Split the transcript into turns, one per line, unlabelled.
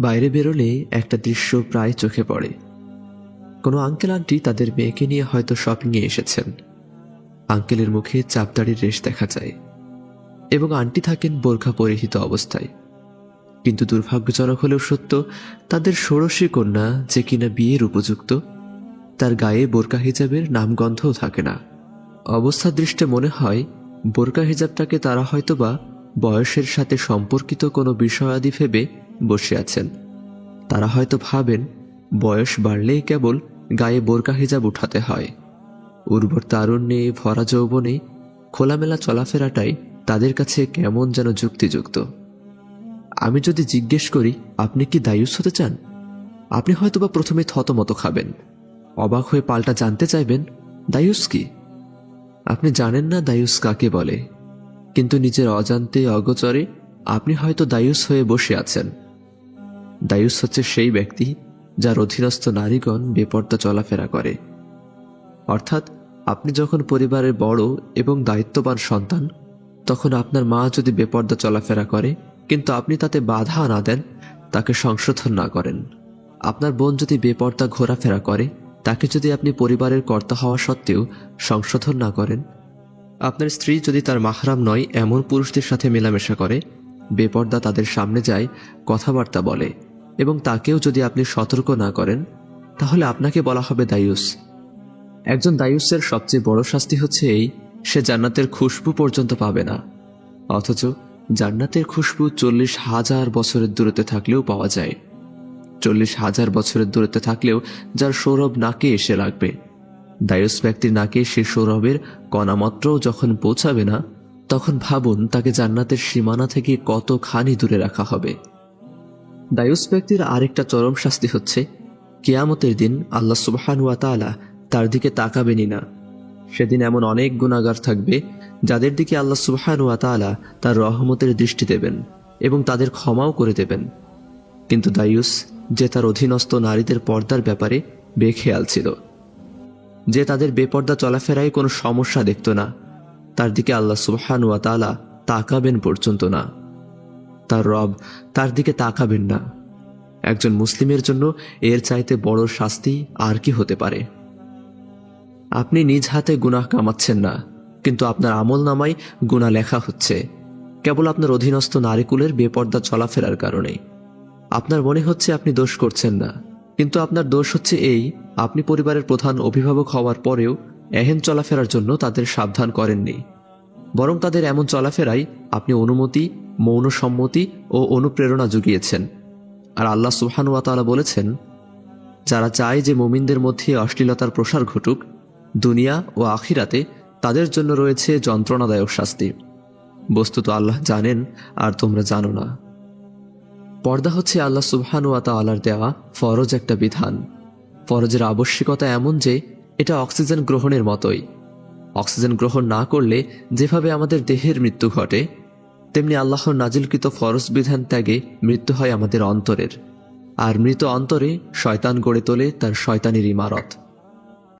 বাইরে বেরোলে একটা দৃশ্য প্রায় চোখে পড়ে। কোনো আঙ্কেল আন্টি তাদের মেয়েকে নিয়ে হয়তো শপিংয়ে এসেছেন। আঙ্কেলের মুখে চাপদাড়ির রেশ দেখা যায় এবং আন্টি থাকেন বোরখা পরিহিত অবস্থায়। কিন্তু দুর্ভাগ্যজনক হলেও সত্য, তাদের ষোড়শী কন্যা যে কিনা বিয়ের উপযুক্ত, তার গায়ে বোরকা হিজাবের নামগন্ধও থাকে না। অবস্থা দৃষ্টে মনে হয় বোরকা হিজাবটাকে তারা হয়তোবা বয়সের সাথে সম্পর্কিত কোনো বিষয়াদি ভেবে বসে আছেন। তারা হয়তো ভাবেন, বয়স বাড়লেই কেবল গায়ে বোরকা হিজাব উঠাতে হয়। উর্বর তারুণ্যে, ভরা যৌবনে, খোলামেলা চলাফেরাটাই তাদের কাছে কেমন যেন যুক্তিযুক্ত। আমি যদি জিজ্ঞেস করি, আপনি কি দায়ুস হতে চান? আপনি হয়তোবা প্রথমে থতমত খাবেন। অবাক হয়ে পাল্টা জানতে চাইবেন, দায়ুস কি? আপনি জানেন না দায়ুস কাকে বলে। কিন্তু নিজের অজান্তে অগচরে আপনি হয়তো দায়ুস হয়ে বসে আছেন। দায়ুস হচ্ছে সেই ব্যক্তি যার অধীনস্থ নারীগণ বেপর্দা চলাফেরা করে। অর্থাৎ আপনি যখন পরিবারের বড় এবং দায়িত্ববান সন্তান, তখন আপনার মা যদি বেপর্দা চলাফেরা করে, কিন্তু আপনি তাতে বাধা না দেন, তাকে সংশোধন না করেন। আপনার বোন যদি বেপর্দা ঘোরাফেরা করে, তাকে যদি আপনি পরিবারের কর্তা হওয়া সত্ত্বেও সংশোধন না করেন, আপনার স্ত্রী যদি তার মাহরাম নয়, এমন পুরুষদের সাথে মেলামেশা করে, বেপর্দা তাদের সামনে যায়, কথাবার্তা বলে। এবং তাকেও যদি আপনি সতর্ক না করেন, তাহলে আপনাকে বলা হবে দায়ুস। একজন দায়ুসের সবচেয়ে বড় শাস্তি হচ্ছে এই, সে জান্নাতের খুশবু পর্যন্ত পাবে না। অথচ জান্নাতের খুশবু চল্লিশ হাজার বছরের দূরত্বে থাকলেও পাওয়া যায়। চল্লিশ হাজার বছরের দূরত্বে থাকলেও যার সৌরভ নাকে এসে লাগবে। দায়ুস ব্যক্তির নাকে সে সৌরভের কণামাত্রও যখন পৌঁছাবে না, তখন ভাবুন তাকে জান্নাতের সীমানা থেকে কতখানি দূরে রাখা হবে। দায়ুস ব্যক্তির আরেকটা চরম শাস্তি হচ্ছে, কেয়ামতের দিন আল্লাহ সুবাহানুয়া তালা তার দিকে তাকাবেনই না। সেদিন এমন অনেক গুণাগার থাকবে, যাদের দিকে আল্লাহ সুবাহানুয়া তালা তার রহমতের দৃষ্টি দেবেন এবং তাদের ক্ষমাও করে দেবেন। কিন্তু দায়ুস যে তার অধীনস্থ নারীদের পর্দার ব্যাপারে বেখেয়াল ছিল। যে তাদের বেপর্দা চলাফেরায় কোনো সমস্যা দেখত না, তার দিকে আল্লাহ সুবহানুয়া তালা তাকাবেন পর্যন্ত না। তার রব তার দিকে তাকাবেন না। একজন মুসলিমের জন্য এর চাইতে বড় শাস্তি আর কি হতে পারে? আপনি নিজ হাতে গুনাহ কামাচ্ছেন না, কিন্তু আপনার আমল নামায় গুণা লেখা হচ্ছে। কেবল আপনার অধীনস্থ নারীকুলের বেপর্দা চলাফেরার কারণে। আপনার মনে হচ্ছে আপনি দোষ করছেন না, কিন্তু আপনার দোষ হচ্ছে এই, আপনি পরিবারের প্রধান অভিভাবক হওয়ার পরেও এহেন চলাফেরার জন্য তাদের সাবধান করেননি। বরং তাদের এমন চলাফেরাই আপনি অনুমতি মৌন সম্মতি ও অনুপ্রেরণা জুগিয়েছেন। আর আল্লাহ সুবহানুয়াতালা বলেছেন, যারা চায় যে মোমিনদের মধ্যে অশ্লীলতার প্রসার ঘটুক, দুনিয়া ও আখিরাতে তাদের জন্য রয়েছে যন্ত্রণাদায়ক শাস্তি। বস্তুত আল্লাহ জানেন, আর তোমরা জানো না। পর্দা হচ্ছে আল্লাহ সুবহানুয়া তালার দেওয়া ফরজ একটা বিধান। ফরজের আবশ্যিকতা এমন যে, এটা অক্সিজেন গ্রহণের মতোই। অক্সিজেন গ্রহণ না করলে যেভাবে আমাদের দেহের মৃত্যু ঘটে তেমনি আল্লাহর নাজিলকৃত ফরজ বিধান ত্যাগে মৃত্যু হয় আমাদের অন্তরের। আর মৃত অন্তরে শয়তান গড়ে তোলে তার শয়তানের ইমারত।